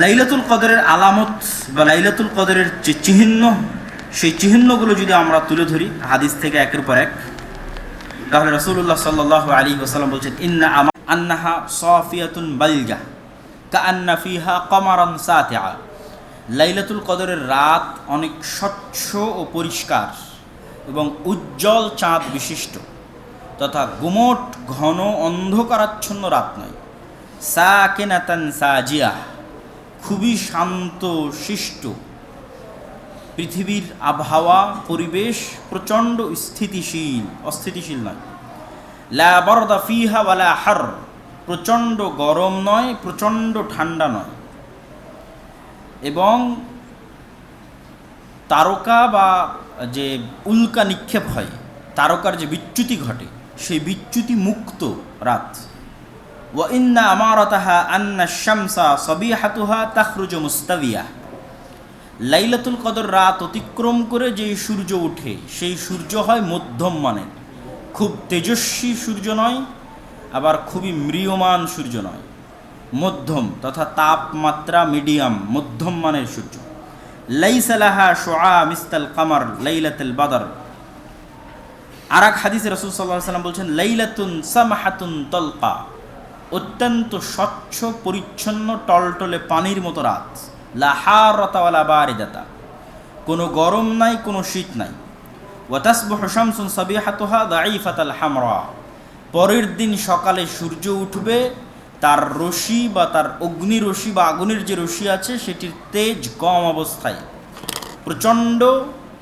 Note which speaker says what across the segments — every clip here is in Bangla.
Speaker 1: লাইলাতুল কদরের আলামত বা লাইলাতুল কদরের যে চিহ্ন, সেই চিহ্নগুলো যদি আমরা তুলে ধরি, হাদিস থেকে একের পর এক, তাহলে রসুল্লাহ সাল্লাহ আলী ওসালাম বলছেন, ইন্না আমা আন্নাহা সফিয়াতুন বালজা কা ফিহা কমারান লাইলাতুল কদরের রাত অনেক স্বচ্ছ ও পরিষ্কার এবং উজ্জ্বল চাঁদ বিশিষ্ট তথা গুমট ঘন অন্ধকারাচ্ছন্ন রাত নয়। সা সাকেনাতান সাজিয়া খুবই শান্ত, শিষ্ট। পৃথিবীর আবহাওয়া, পরিবেশ প্রচণ্ড স্থিতিশীল, অস্থিতিশীল নয়। লা বরদা ফিহা ওয়ালা হার, প্রচণ্ড গরম নয়, প্রচণ্ড ঠান্ডা নয়। এবং তারকা বা যে উল্কা নিক্ষেপ হয়, তারকার যে বিচ্যুতি ঘটে, সেই বিচ্যুতি মুক্ত রাত। ইন্না আমারতাহা আন্না শামসা সবিহাতুহা তাখরুজ মুস্তাবিয়া লাইলাতুল কদর রাত অতিক্রম করে যেই সূর্য ওঠে, সেই সূর্য হয় মধ্যম মানের। খুব তেজস্বী সূর্য নয়, আবার খুবই ম্রিয়মান সূর্য নয়। মধ্যম তথা তাপমাত্রা মিডিয়াম, মধ্যম মানের সূর্য। লাইসালাহা শোয়া মিস্তাল কামার লাইলাতুল বাদর। আর এক হাদিসে রসুল সাল্লাহ সাল্লাম বলছেন, লাইলাতুন সামাহাতুন তলকা। অত্যন্ত স্বচ্ছ, পরিচ্ছন্ন, টলটলে পানির মতো রাত। লাহার রতাওয়ালা বারিদাতা। কোনো গরম নাই, কোনো শীত নাই। হামরা। পরের দিন সকালে সূর্য উঠবে, তার রশি বা তার অগ্নি রশি বা আগুনের যে রশি আছে, সেটির তেজ কম অবস্থায়। প্রচণ্ড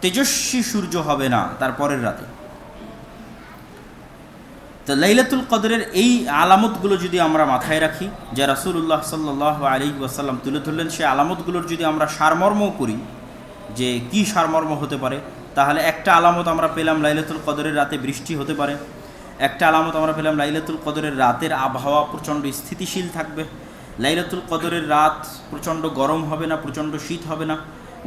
Speaker 1: তেজস্বী সূর্য হবে না তার পরের রাতে। তো লাইলাতুল কদরের এই আলামতগুলো যদি আমরা মাথায় রাখি, যা রাসুল্লাহ সাল্লাহ আলী ওয়াসাল্লাম তুলে ধরলেন সেই আলামতগুলোর যদি আমরা সারমর্ম করি, যে কি সারমর্ম হতে পারে, তাহলে একটা আলামত আমরা পেলাম লাইলাতুল কদরের রাতে বৃষ্টি হতে পারে, একটা আলামত আমরা পেলাম লাইলাতুল কদরের রাতের আবহাওয়া প্রচণ্ড স্থিতিশীল থাকবে, লাইলাতুল কদরের রাত প্রচণ্ড গরম হবে না, প্রচণ্ড শীত হবে না,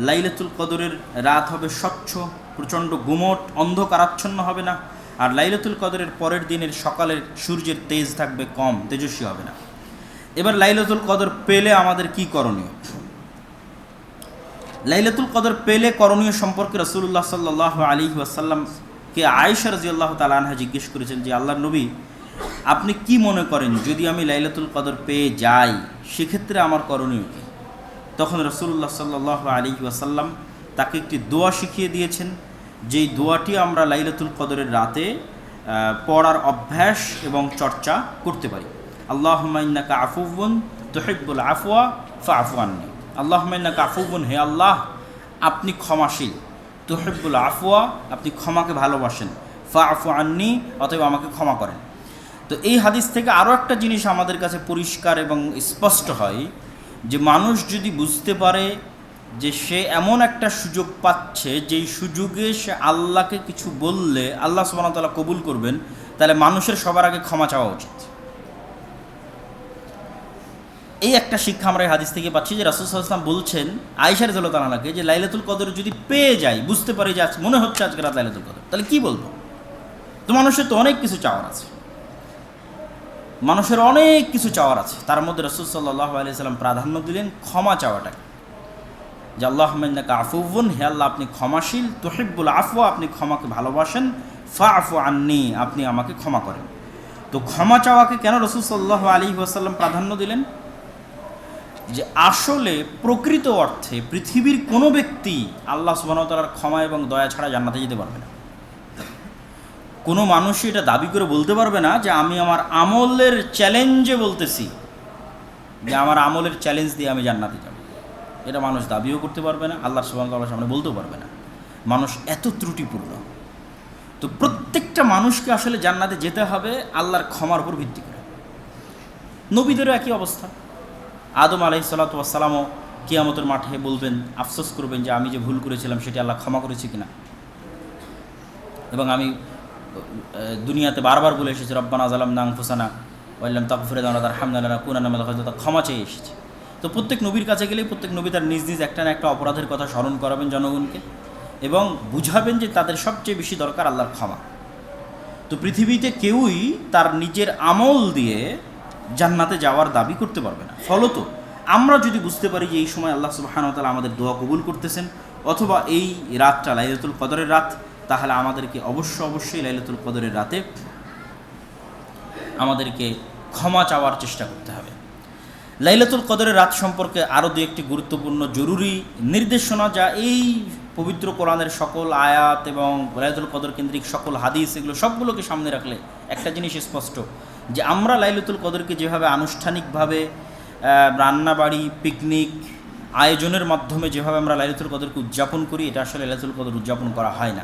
Speaker 1: লাইলাতুল কদরের রাত হবে স্বচ্ছ, প্রচণ্ড গুমট, অন্ধকারাচ্ছন্ন হবে না আর লাইলাতুল কদরের পরের দিনের সকালের সূর্যের তেজ থাকবে কম, তেজস্বী হবে না। এবার লাইলাতুল কদর পেলে আমাদের কি করণীয়? লাইলাতুল কদর পেলে করণীয় সম্পর্কে রসুল্লাহ সাল্লাহ আলী ওয়াসাল্লামকে আয়েশা রাজি আল্লাহ তালানহা জিজ্ঞেস করেছেন যে আল্লাহ নবী, আপনি কি মনে করেন যদি আমি লাইলাতুল কদর পেয়ে যাই, সেক্ষেত্রে আমার করণীয় কী? তখন রসুল্লাহ সাল্লাহ আলী ওয়াসাল্লাম তাকে একটি দোয়া শিখিয়ে দিয়েছেন। যেই দোয়াটি আমরা লাইলাতুল কদরের রাতে পড়ার অভ্যাস এবং চর্চা করতে পারি। আল্লাহ মাইন্নাকা আফুবন তোহেব্বুল আফওয়া ফা আফওয়ান্নি আল্লাহ মাইন্নাকা আফুবন হে আল্লাহ, আপনি ক্ষমাশীল। তোহেব্বুল আফওয়া, আপনি ক্ষমাকে ভালোবাসেন। ফা আফু আন্নি, অতএব আমাকে ক্ষমা করেন। তো এই হাদিস থেকে আরও একটা জিনিস আমাদের কাছে পরিষ্কার এবং স্পষ্ট হয় যে মানুষ যদি বুঝতে পারে যে সে এমন একটা সুযোগ পাচ্ছে যেই সুযোগে সে আল্লাহকে কিছু বললে আল্লাহ সুবাহতাল্লাহ কবুল করবেন, তাহলে মানুষের সবার আগে ক্ষমা চাওয়া উচিত। এই একটা শিক্ষা আমরা এই হাদিস থেকে পাচ্ছি যে রাসুল সাল্লাম বলছেন আয়সার জলতানাকে যে লাইলাতুল কদর যদি পেয়ে যাই বুঝতে পারি যে আজ মনে হচ্ছে আজকে রাত লাইলাতুল কদর, তাহলে কি বলব? তো মানুষের তো অনেক কিছু চাওয়ার আছে। মানুষের অনেক কিছু চাওয়ার আছে। তার মধ্যে রসুল সাল্লাহ আলিয়াল্লাম প্রাধান্য দিলেন ক্ষমা চাওয়াটাকে। যে আল্লাহ মান্নাকা আফুবুন হে আল্লাহ আপনি ক্ষমাশীল, তোহিব্বুল আফওয়া, আপনি ক্ষমাকে ভালোবাসেন ফা আফু আন্নি, আপনি আমাকে ক্ষমা করেন। তো ক্ষমা চাওয়াকে কেন রসুল সাল্লাহ আলী ওয়াসাল্লাম প্রাধান্য দিলেন? যে আসলে প্রকৃত অর্থে পৃথিবীর কোনো ব্যক্তি আল্লাহ সুবাহতালার ক্ষমা এবং দয়া ছাড়া জান্নাতে যেতে পারবে না। কোনো মানুষই এটা দাবি করে বলতে পারবে না যে আমি আমার আমলের চ্যালেঞ্জে বলতেছি, যে আমার আমলের চ্যালেঞ্জ দিয়ে আমি জান্নাতে যাব। এটা মানুষ দাবিও করতে পারবে না, আল্লাহ সুবাহতাল্লাহ সামনে বলতেও পারবে না। মানুষ এত ত্রুটিপূর্ণ। তো প্রত্যেকটা মানুষকে আসলে জান্নাতে যেতে হবে আল্লাহর ক্ষমার উপর ভিত্তি করে। নবীদেরও একই অবস্থা। আদম আলাই সাল্লাতামও কিয়ামতের মাঠে বলবেন, আফসোস করবেন যে আমি যে ভুল করেছিলাম সেটি আল্লাহ ক্ষমা করেছি কিনা। এবং আমি দুনিয়াতে বারবার বলে এসেছি, রব্বানা জালাম নাং ফুসানা ওয়াল্লাম তাকফিরে দানা তার হামদানা কুনানা হয়তো ক্ষমা চেয়ে এসেছি। তো প্রত্যেক নবীর কাছে গেলেই প্রত্যেক নবী তার নিজ নিজ একটা না একটা অপরাধের কথা স্মরণ করাবেন জনগণকে এবং বুঝাবেন যে তাদের সবচেয়ে বেশি দরকার আল্লাহর ক্ষমা। তো পৃথিবীতে কেউই তার নিজের আমল দিয়ে জান্নাতে যাওয়ার দাবি করতে পারবে না। ফলত আমরা যদি বুঝতে পারি যে এই সময় আল্লাহ সুবাহান তালা আমাদের দোয়া কবুল করতেছেন অথবা এই রাতটা লাইলাতুল কদরের রাত, তাহলে আমাদেরকে অবশ্য অবশ্যই লাইলাতুল কদরের রাতে আমাদেরকে ক্ষমা চাওয়ার চেষ্টা করতে হবে। লাইলাতুল কদরের রাত সম্পর্কে আরও দু একটি গুরুত্বপূর্ণ জরুরি নির্দেশনা, যা এই পবিত্র কোরআনের সকল আয়াত এবং লাইলাতুল কদর কেন্দ্রিক সকল হাদিস, এগুলো সবগুলোকে সামনে রাখলে একটা জিনিস স্পষ্ট, যে আমরা লাইলাতুল কদরকে যেভাবে আনুষ্ঠানিকভাবে রান্নাবাড়ি, পিকনিক আয়োজনের মাধ্যমে যেভাবে আমরা লাইলাতুল কদরকে উদযাপন করি, এটা আসলে লাইলাতুল কদর উদযাপন করা হয় না।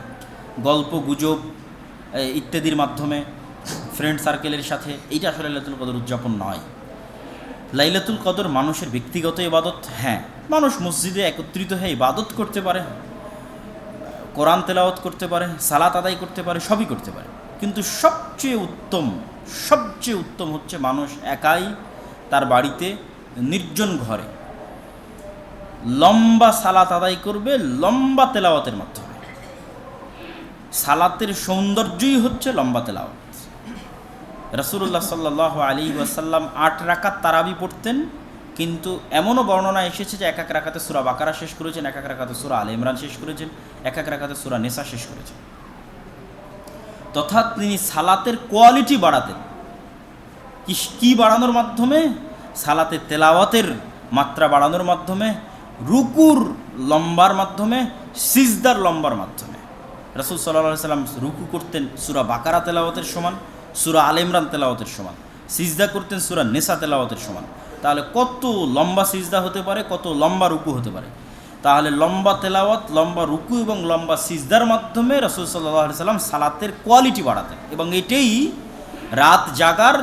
Speaker 1: গল্প, গুজব ইত্যাদির মাধ্যমে ফ্রেন্ড সার্কেলের সাথে, এইটা আসলে লাইলাতুল কদর উদযাপন নয়। লাইলাতুল কদর মানুষের ব্যক্তিগত ইবাদত? হ্যাঁ। মানুষ মসজিদে একত্রিত হয়ে ইবাদত করতে পারে, কোরআন তেলাওয়াত করতে পারে, সালাত আদায় করতে পারে, সবই করতে পারে। কিন্তু সবচেয়ে উত্তম সবচেয়ে উত্তম হচ্ছে মানুষ একাই তার বাড়িতে নির্জন ঘরে লম্বা সালাত আদায় করবে, লম্বা তেলাওয়াতের মাধ্যমে। সালাতের সৌন্দর্যই হচ্ছে লম্বা তেলাওয়াত। রসুল্লাহ সাল্লাহ আলী ওয়াসাল্লাম আট রাকাত তারাবি পড়তেন, কিন্তু এমনও বর্ণনা এসেছে যে এক এক রাখাতে সুরা বাকারা শেষ করেছেন, এক এক রাখাতে সুরা আল ইমরান শেষ করেছেন, এক এক রাখাতে সুরা নেশা শেষ করেছেন। তথা তিনি সালাতের কোয়ালিটি বাড়াতেন। কি বাড়ানোর মাধ্যমে? সালাতে তেলাওয়াতের মাত্রা বাড়ানোর মাধ্যমে, রুকুর লম্বার মাধ্যমে, সিজদার লম্বার মাধ্যমে। রসুল সাল্লাহ সাল্লাম রুকু করতেন সুরা বাকারা তেলাওয়াতের সমান। সুরা আল ইমরান তেলাওয়াতের সমান, সিজদা করতেন সুরা নেশা তেলাওয়াতের সমান। তাহলে কত লম্বা সিজদা হতে পারে, কত লম্বা রুকু হতে পারে? তাহলে লম্বা তেলাওয়াত, লম্বা রুকু এবং লম্বা সিজদার মাধ্যমে রসুল সাল্লাহ সাল্লাম সালাতের কোয়ালিটি বাড়াতেন এবং এটাই রাত জাগার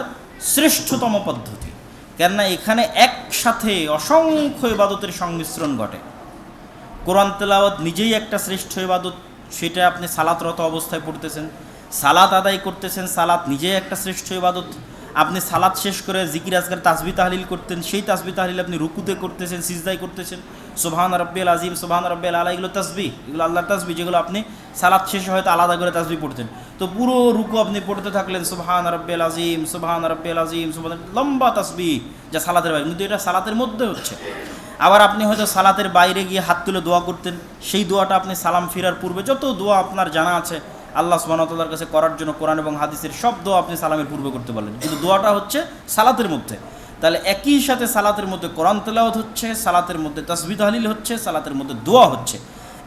Speaker 1: শ্রেষ্ঠতম পদ্ধতি। কেননা এখানে একসাথে অসংখ্য ইবাদতের সংমিশ্রণ ঘটে। কোরআন তেলাওয়াত নিজেই একটা শ্রেষ্ঠ ইবাদত, সেটা আপনি সালাতরত অবস্থায় পড়তেছেন। সালাত আদায় করতেছেন, সালাত নিজেই একটা শ্রেষ্ঠ ইবাদত। আপনি সালাত শেষ করে জিকির আজকার তাসবি, তাহলিল করতেন, সেই তাসবি, তাহলিল আপনি রুকুতে করতেছেন সিজদাই করতেছেন। সোভান রব্বেল আজিম সোভান রব্বেল আলা, এগুলো তাসবি, এগুলো আল্লাহর তাসবি, যেগুলো আপনি সালাত শেষে হয়তো আলাদা করে তাসবি পড়তেন। তো পুরো রুকু আপনি পড়তে থাকলেন সোভান রব্বেল আজিম সোভান রব্বেল আজিম সোভান লম্বা তাসবি যা সালাতের বাইরে, কিন্তু এটা সালাতের মধ্যে হচ্ছে। আবার আপনি হয়তো সালাতের বাইরে গিয়ে হাত তুলে দোয়া করতেন, সেই দোয়াটা আপনি সালাম ফিরার পূর্বে যত দোয়া আপনার জানা আছে আল্লাহ সুবাহতাল্লার কাছে করার জন্য কোরআন এবং হাদিসের সব দোয়া আপনি সালামের পূর্বে করতে পারলেন। কিন্তু দোয়াটা হচ্ছে সালাতের মধ্যে। তাহলে একই সাথে সালাতের মধ্যে কোরআন তেলাওয়াত হচ্ছে, সালাতের মধ্যে তসবি তাহলিল হচ্ছে, সালাতের মধ্যে দোয়া হচ্ছে।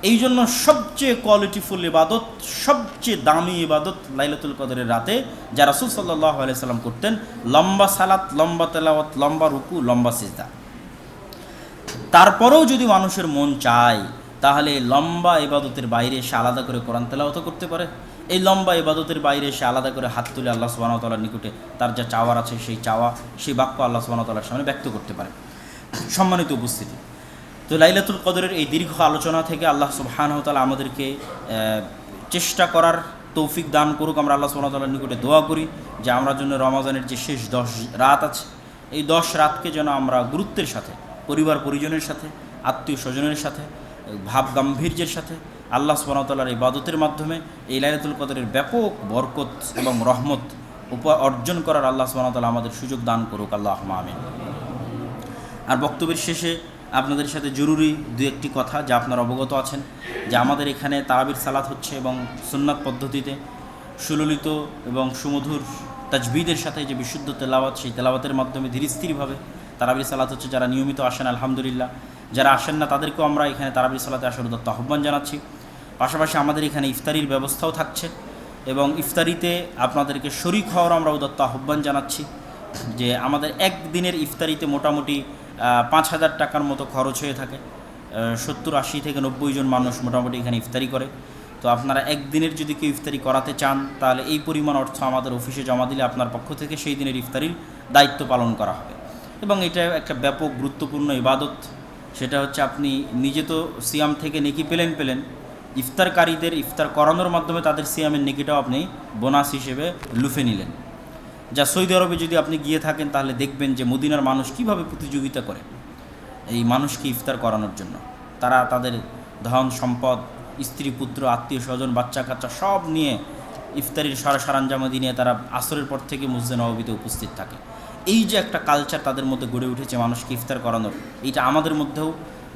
Speaker 1: এই জন্য সবচেয়ে কোয়ালিটিফুল ইবাদত, সবচেয়ে দামি ইবাদত লাইলাতুল কদরের রাতে, যা রাসুল সাল্লাহ আলাইসাল্লাম করতেন, লম্বা সালাত, লম্বা তেলাওয়াত, লম্বা রুকু, লম্বা সিজদা। তারপরেও যদি মানুষের মন চায় তাহলে লম্বা ইবাদতের বাইরে সে আলাদা করে কোরআন তেলাওয়াত করতে পারে। এই লম্বা ইবাদতের বাইরে সে আলাদা করে হাত তুলে আল্লাহ সুবাহতালার নিকটে তার যা চাওয়ার আছে সেই চাওয়া, সেই বাক্য আল্লাহ সুবাহতালার সামনে ব্যক্ত করতে পারে। সম্মানিত উপস্থিতি, তো লাইলাতুল কদরের এই দীর্ঘ আলোচনা থেকে আল্লাহ সুবাহানতালা আমাদেরকে চেষ্টা করার তৌফিক দান করুক। আমরা আল্লাহ সুবাহতালার নিকটে দোয়া করি যে আমরা জন্য রমাজানের যে শেষ দশ রাত আছে, এই দশ রাতকে যেন আমরা গুরুত্বের সাথে পরিবার পরিজনের সাথে আত্মীয় স্বজনের সাথে ভাব গাম্ভীর্যের সাথে আল্লাহ সুবাহতাল্লার ইবাদতের মাধ্যমে এই লাইলাতুল কদরের ব্যাপক বরকত এবং রহমত উপ অর্জন করার আল্লাহ সুবাহতাল্লাহ আমাদের সুযোগ দান করুক আল্লাহ আমিন। আর বক্তব্যের শেষে আপনাদের সাথে জরুরি দু একটি কথা যা আপনারা অবগত আছেন, যে আমাদের এখানে তারাবির সালাত হচ্ছে এবং সুন্নাত পদ্ধতিতে সুললিত এবং সুমধুর তাজবিদের সাথে যে বিশুদ্ধ তেলাওয়াত, সেই তেলাওয়াতের মাধ্যমে ধীরস্থিরভাবে তারাবির সালাত হচ্ছে, যারা নিয়মিত আসেন, আলহামদুলিল্লাহ। যারা আসেন না, তাদেরকেও আমরা এখানে তারাবির সালাতে আসার উদত্ত আহ্বান জানাচ্ছি। পাশাপাশি আমাদের এখানে ইফতারির ব্যবস্থাও থাকছে এবং ইফতারিতে আপনাদেরকে শরিক হওয়ার আমরা উদত্ত আহ্বান জানাচ্ছি যে আমাদের একদিনের ইফতারিতে মোটামুটি পাঁচ হাজার টাকার মতো খরচ হয়ে থাকে। সত্তর, আশি থেকে নব্বই জন মানুষ মোটামুটি এখানে ইফতারি করে। তো আপনারা একদিনের যদি কেউ ইফতারি করাতে চান, তাহলে এই পরিমাণ অর্থ আমাদের অফিসে জমা দিলে আপনার পক্ষ থেকে সেই দিনের ইফতারির দায়িত্ব পালন করা হবে। এবং এটা একটা ব্যাপক, গুরুত্বপূর্ণ ইবাদত। সেটা হচ্ছে আপনি নিজে তো সিয়াম থেকে নেকি পেলেন পেলেন। ইফতারকারীদের ইফতার করানোর মাধ্যমে তাদের সিয়ামের নেকিটাও আপনি বোনাস হিসেবে লুফে নিলেন। যা সৌদি আরবে যদি আপনি গিয়ে থাকেন তাহলে দেখবেন যে মদিনার মানুষ কীভাবে প্রতিযোগিতা করে এই মানুষকে ইফতার করানোর জন্য। তারা তাদের ধন, সম্পদ, স্ত্রী, পুত্র, আত্মীয় স্বজন, বাচ্চা কাচ্চা সব নিয়ে ইফতারির সারা সারাঞ্জামাদি নিয়ে তারা আসরের পর থেকে মসজিদ নবীতে উপস্থিত থাকে। এই যে একটা কালচার তাদের মধ্যে গড়ে উঠেছে মানুষকে ইফতার করানোর, এইটা আমাদের মধ্যেও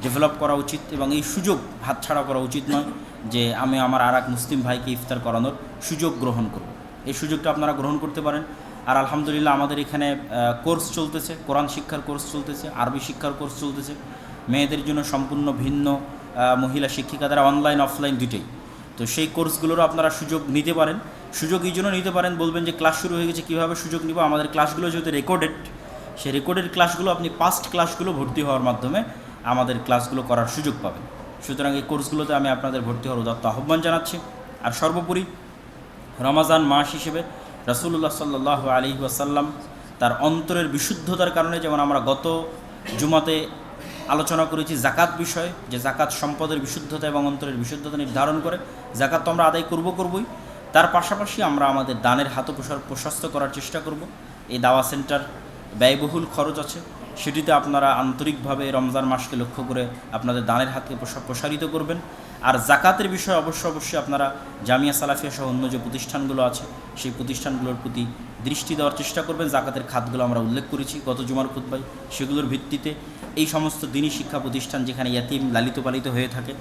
Speaker 1: ডেভেলপ করা উচিত এবং এই সুযোগ হাতছাড়া করা উচিত নয় যে আমি আমার আর এক মুসলিম ভাইকে ইফতার করানোর সুযোগ গ্রহণ করব। এই সুযোগটা আপনারা গ্রহণ করতে পারেন। আর আলহামদুলিল্লাহ আমাদের এখানে কোর্স চলতেছে, কোরআন শিক্ষার কোর্স চলতেছে, আরবি শিক্ষার কোর্স চলতেছে। মেয়েদের জন্য সম্পূর্ণ ভিন্ন মহিলা শিক্ষিকা দ্বারা অনলাইন অফলাইন দুটেই তো সেই কোর্সগুলোরও আপনারা সুযোগ নিতে পারেন। সুযোগ এই জন্য নিতে পারেন, বলবেন যে ক্লাস শুরু হয়ে গেছে, কীভাবে সুযোগ নিব? আমাদের ক্লাসগুলো যেহেতু রেকর্ডেড সেই রেকর্ডেড ক্লাসগুলো আপনি পাস্ট ক্লাসগুলো ভর্তি হওয়ার মাধ্যমে আমাদের ক্লাসগুলো করার সুযোগ পাবেন। সুতরাং এই কোর্সগুলোতে আমি আপনাদের ভর্তি হওয়ার উদাত্ত আহ্বান জানাচ্ছি। আর সর্বোপরি রমাজান মাস হিসেবে রাসূলুল্লাহ সাল্লাহ আলী ওয়াসাল্লাম তার অন্তরের বিশুদ্ধতার কারণে, যেমন আমরা গত জুমাতে আলোচনা করেছি জাকাত বিষয়ে, যে জাকাত সম্পদের বিশুদ্ধতা এবং অন্তরের বিশুদ্ধতা নির্ধারণ করে, জাকাত তো আমরা আদায় করব করবই তার পাশাপাশি আমরা আমাদের দানের হাত প্রসার প্রশস্ত করার চেষ্টা করব। এই দাওয়া সেন্টার ব্যয়বহুল খরচ আছে। সেটিতে আপনারা আন্তরিকভাবে রমজান মাসকে লক্ষ্য করে আপনাদের দানের হাতকে প্রসা- প্রসারিত করবেন। আর জাকাতের বিষয়ে অবশ্য অবশ্যই আপনারা জামিয়া সালাফিয়া সহ অন্য যে প্রতিষ্ঠানগুলো আছে, সেই প্রতিষ্ঠানগুলোর প্রতি দৃষ্টি দেওয়ার চেষ্টা করবেন। জাকাতের খাতগুলো আমরা উল্লেখ করেছি গত জুমার খুদ্াই সেগুলোর ভিত্তিতে এই সমস্ত দিনই শিক্ষা প্রতিষ্ঠান যেখানে ইয়াতিম লালিত পালিত হয়ে থাকে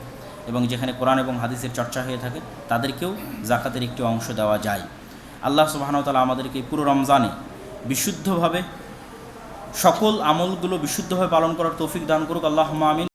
Speaker 1: এবং যেখানে কোরআন এবং হাদিসের চর্চা হয়ে থাকে, তাদেরকেও জাকাতের একটি অংশ দেওয়া যায়। আল্লাহ সুবাহানতালা আমাদেরকে পুরো রমজানে বিশুদ্ধভাবে সকল আমলগুলো বিশুদ্ধভাবে পালন করার তৌফিক দান করুক। আল্লাহ আমিন।